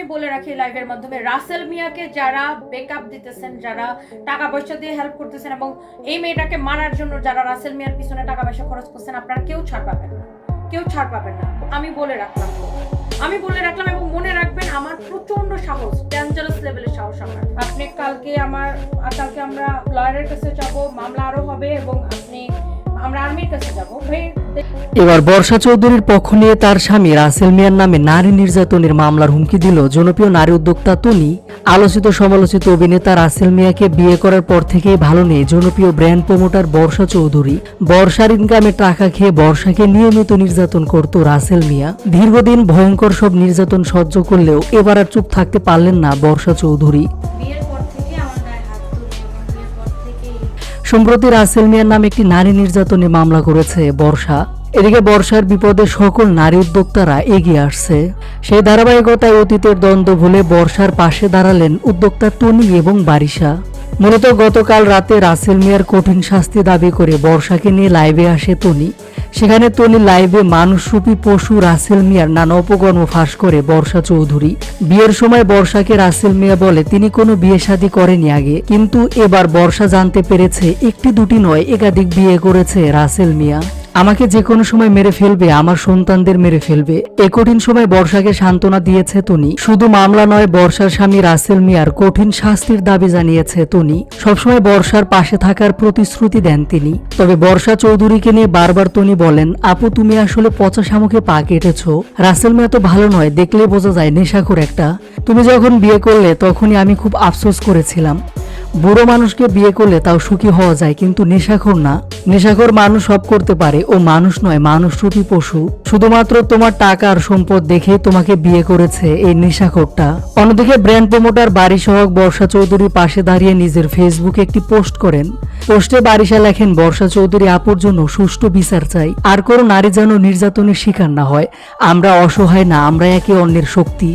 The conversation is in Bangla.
আমি বলে রাখি লাইভের মাধ্যমে। রাসেল মিয়াকে যারা বেকআপ দিতেছেন, যারা টাকা পয়সা দিয়ে হেল্প করতেছেন এবং এই মেয়েটাকে মারার জন্য যারা রাসেল মিয়ার পিছনে টাকা পয়সা খরচ করছেন, আপনারা কেউ ছাড় পাবেন না। কেউ ছাড় পাবেন না। আমি বলে রাখলাম। আমি বলে রাখলাম এবং মনে রাখবেন, আমার প্রচণ্ড সাহস ডেঞ্জারাস লেভেলের সাহস আমার। আপনি কালকে আমার, কালকে আমরা লয়ারের কাছে যাব, মামলা আরও হবে এবং আপনি এবার বর্ষা চৌধুরীর পক্ষ নিয়ে তার স্বামী রাসেল মিয়ার নামে নারী নির্যাতনের মামলার হুমকি দিল জনপ্রিয় নারী উদ্যোক্তা তনি। আলোচিত সমালোচিত অভিনেতা রাসেল মিয়াকে বিয়ে করার পর থেকেই ভালো নেই জনপ্রিয় ব্র্যান্ড প্রমোটার বর্ষা চৌধুরী। বর্ষার ইনকামে টাকা খেয়ে বর্ষাকে নিয়মিত নির্যাতন করত রাসেল মিয়া। দীর্ঘদিন ভয়ঙ্কর সব নির্যাতন সহ্য করলেও এবার আর চুপ থাকতে পারলেন না বর্ষা চৌধুরী। সম্প্রতি রাসেল মিয়ার নামে একটি নারী নির্যাতনে মামলা করেছে বর্ষা। এদিকে বর্ষার বিপদে সকল নারী উদ্যোক্তারা এগিয়ে আসছে। সেই ধারাবাহিকতায় অতীতের দ্বন্দ্ব ভুলে বর্ষার পাশে দাঁড়ালেন উদ্যোক্তা টনি এবং বারিশা। মূলত গতকাল রাতে রাসেল মিয়ার কঠিন শাস্তি দাবি করে বর্ষাকে নিয়ে লাইভে আসে তনি সেখানে তনি লাইভে মানুষরূপী পশু রাসেল মিয়ার নানা অপকর্ম ফাঁস করে বর্ষা চৌধুরী। বিয়ের সময় বর্ষাকে রাসেল মিয়া বলে, তিনি কোনো বিয়ে শাদী করেনি আগে, কিন্তু এবার বর্ষা জানতে পেরেছে একটি দুটি নয়, একাধিক বিয়ে করেছে রাসেল মিয়া। আমাকে যে কোনো সময় মেরে ফেলবে, আমার সন্তানদের মেরে ফেলবে। এ কঠিন সময় বর্ষাকে সান্ত্বনা দিয়েছে তনি শুধু মামলা নয়, বর্ষার স্বামী রাসেল মিয়ার কঠিন শাস্তির দাবি জানিয়েছে তনি সবসময় বর্ষার পাশে থাকার প্রতিশ্রুতি দেন তিনি। তবে বর্ষা চৌধুরীকে নিয়ে বারবার তনি বলেন, আপু, তুমি আসলে পচা শামুকে পা কেটেছ। রাসেল মিয়া তো ভালো নয় দেখলে বোঝা যায় নেশাখোর একটা। তুমি যখন বিয়ে করলে, তখনই আমি খুব আফসোস করেছিলাম। বুড়ো মানুষকে বিয়ে করলে তাও সুখী হওয়া যায়, কিন্তু নেশাখোর না। নেশাখোর মানুষ সব করতে পারে, ও মানুষ নয় মানুষরূপী পশু। শুধুমাত্র তোমার টাকা আর সম্পদ দেখে তোমাকে বিয়ে করেছে এই নেশাখোরটা। অন্যদিকে ব্র্যান্ড প্রমোটার বাড়ি সহক বর্ষা চৌধুরীর পাশে দাঁড়িয়ে নিজের ফেসবুকে একটি পোস্ট করেন। পোস্টে বারিশা লেখেন, বর্ষা চৌধুরী আপুর জন্য সুষ্ঠু বিচার চাই। আর কোনো নারী যেন নির্যাতনের শিকার না হয়। আমরা অসহায় না, আমরা একে অন্যের শক্তি।